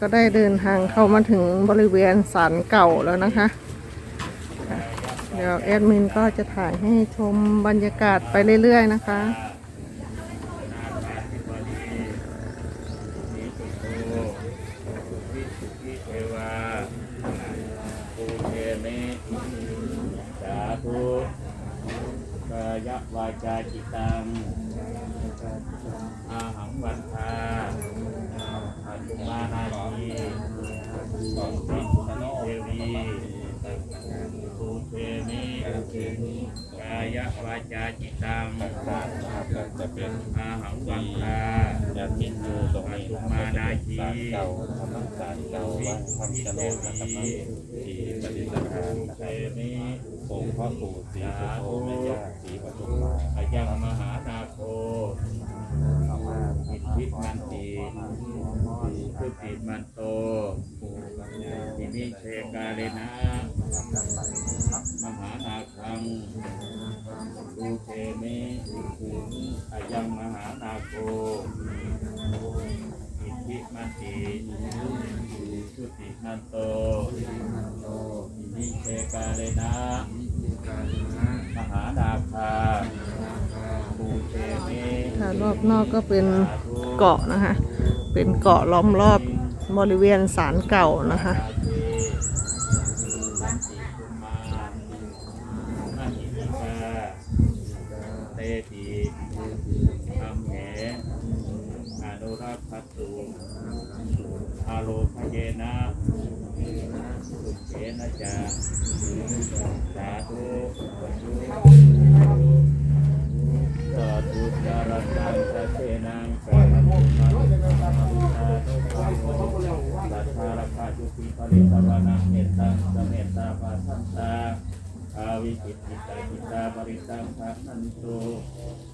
ก็ได้เดินทางเข้ามาถึงบริเวณศาลเก่าแล้วนะคะ เดี๋ยวแอดมินก็จะถ่ายให้ชมบรรยากาศไปเรื่อยๆนะคะ เทวาภูเทมิสาธุกาจาจิตังอาหังวันทาอาจุมานาทีสิสนเทวีสุเทมิกายวาจาจิตัง จะเป็นอาหังวันทาญาติอยู่ตรงนี้นะครับเป็นศาลเก่าทำศาลเก่าวัดคำชะโนดนะครับที่ปฏิสถานภูนะเทครับมิองค์พ่อปู่ศรีสุโธแม่ย่าศรีปทุมมาอายังมหานาโคเอามาอิทธิมันติพุติมันโตอิมิเชกาเลนะ นาโคอิทธิมันติพุติมันโตอิมิเชกาเลนะมหานาคาดูเทมิค่ะรอบนอกก็เป็นเกาะนะคะ เป็นเกาะล้อมรอบบริเวณศาลเก่านะคะ เตติธรรมเหอนุรักษ์ตุ อาโลคเยนะเขนะจาสาธุสาธุจารตังสะเทนังสาธุมาตุมาตุสาธุภาโมสัทธาราคาจุติปริตวานังเมตตังสเมตตาปัสสันตา อาวิจิตติตาจิตาบริตังภะนันตุ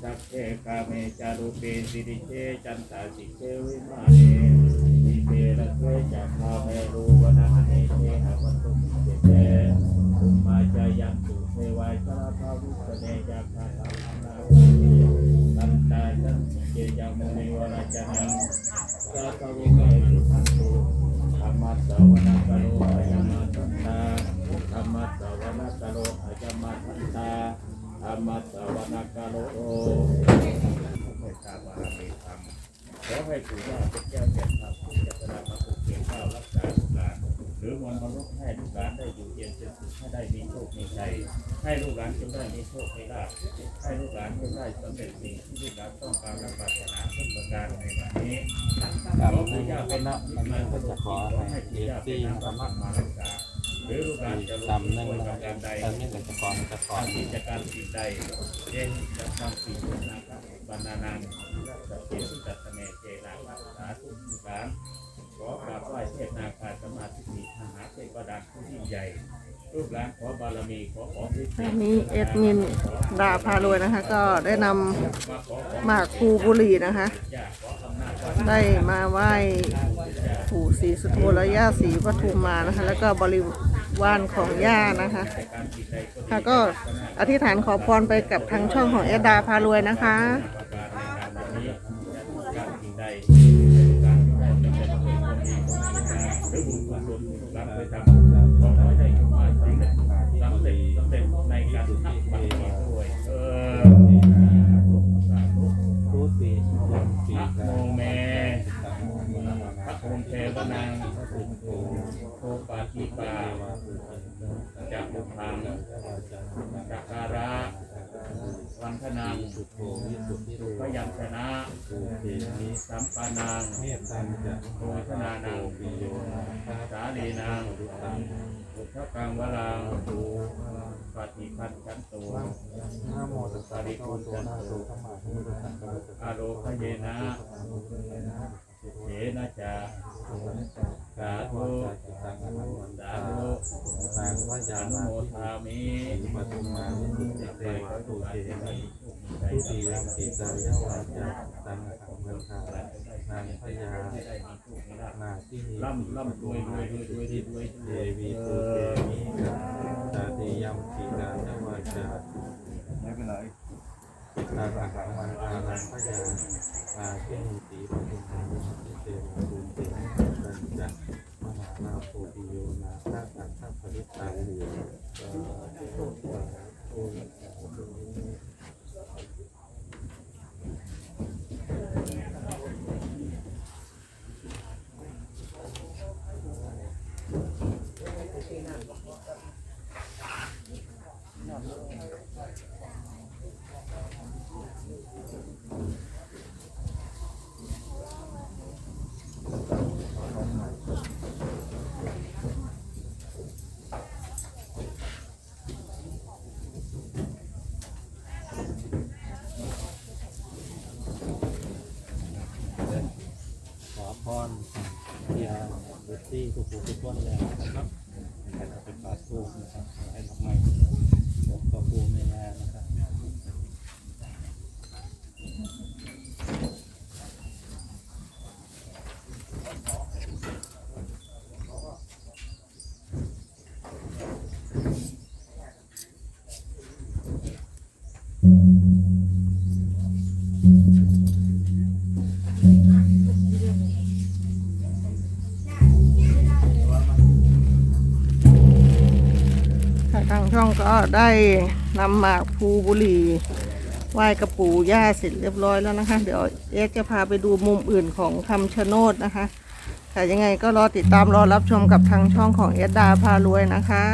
สัพเพกาเมจารุเปสิริเชจันตาสิเชวิมาเนสิเประเทจักขามเมรูวนาเนเทหะวันตุเตเตอุมาจายันตุเทวายสาภาวิสเนจักขาธรรมนาตันตาจันติเจยังมุนิวราจนังสัพพะวิ ให้ลูกหลานได้อยู่เย็นเป็นสุขให้ได้มีโชค มีชัยให้ลูกหลานจงได้มีโชค มีลาภให้ลูกหลานจงได้สำเร็จสิ่งที่ลูกหลานต้องการและปรารถนาทุกประการในวันนี้ครับในคณะมันก็จะขอให้เอฟซีนะครับมารักษาหรือลูกหลานจะตำหนึ่งนะครับการใดตอนนี้ก็จะขอให้จะขอกิจการสิ่งใดเช่นจะทำสิ่งนะครับบรรณานังสัพเพสุตัสเมเจนะรักษาทุกทุกการ ขอกราบไหว้เทพนาคาสมาธิมีมหาเทพดาผู้ยิ่งใหญ่ลูกหลานขอบารมีขอขอพิเศอัษนนี้เอ็ดมินดาพารวยนะคะ ก็ได้นำหมากภูบุหรีนะคะได้มาไหว้ปู่ศรีสุโธและย่าศรีปทุมมานะคะ แล้วก็บริวารของย่านะคะค่ะก็อธิษฐานขอพรไปกับทางช่องของเอ็ดดาพารวยนะคะ จากบุพังจักการะวันธนังสุโธวิสุทธิโลพยัญชนะมิสัมปานังเมตตังจะโภชนานังปิโยนสาลีนังตุตังพุทธกังวลังปฏิพันธ์ขันตุนะโมตัสสะภะคะวะโตอะระหะโตสัมมาสัมพุทธัสสะอาโลคเยนะเยนะจาสาธุสาธุ ตังพอยานุนาโมทามิปทุมมาวิสุทธิเตวะตุเตมิทุติยมปิตายาวาจาตังสังฆทานางพยานาที่ล่ำล่ำรวยรวยรวยรวยรวยเดวีภูเตมิตาติยมปิตายาวาจาไม่เป็นไรตาสังฆมันตานังพยานาที่สีปทุมมาวิสุทธิเตวะตุเตมิ นาโพธิโยนาคาตังข้าพริตังเหลือสาธุสาธุสาธุขอพ รเดียวเบสซี่ทุกผู้ทุกคนแล้วนะครับให้เราไป็นปาทูนะครับให้ทำไมบอกกับผู้ไม่แน่นะครับ ทางช่องก็ได้นำหมากภูบุรีไหว้กระปูย่าเสร็จเรียบร้อยแล้วนะคะ เดี๋ยวเอสจะพาไปดูมุมอื่นของคำชะโนดนะคะค่ะยังไงก็รอติดตามรอรับชมกับทางช่องของเอสดาพารวยนะคะ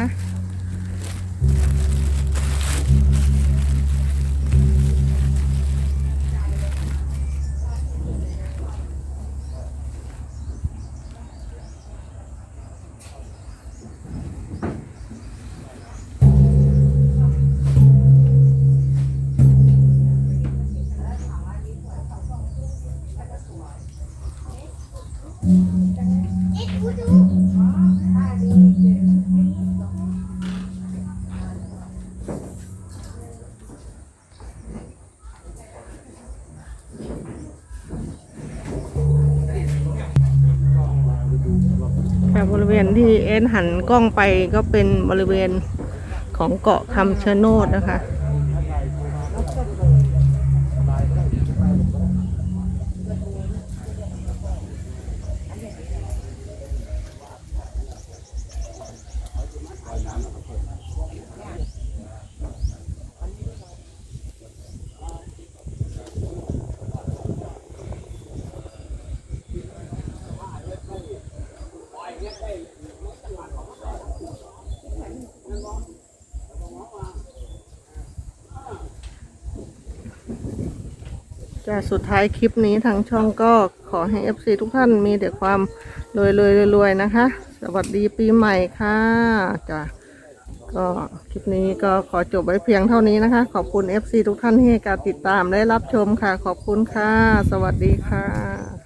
บริเวณที่เอ็นหันกล้องไปก็เป็นบริเวณของเกาะคำชะโนดนะคะ จะสุดท้ายคลิปนี้ทางช่องก็ขอให้ FC ทุกท่านมีแต่ความรวยรวยรวยๆนะคะ สวัสดีปีใหม่ค่ะจ้ะก็คลิปนี้ก็ขอจบไว้เพียงเท่านี้นะคะ ขอบคุณ FC ทุกท่านที่ให้การติดตามและรับชมค่ะ ขอบคุณค่ะ สวัสดีค่ะ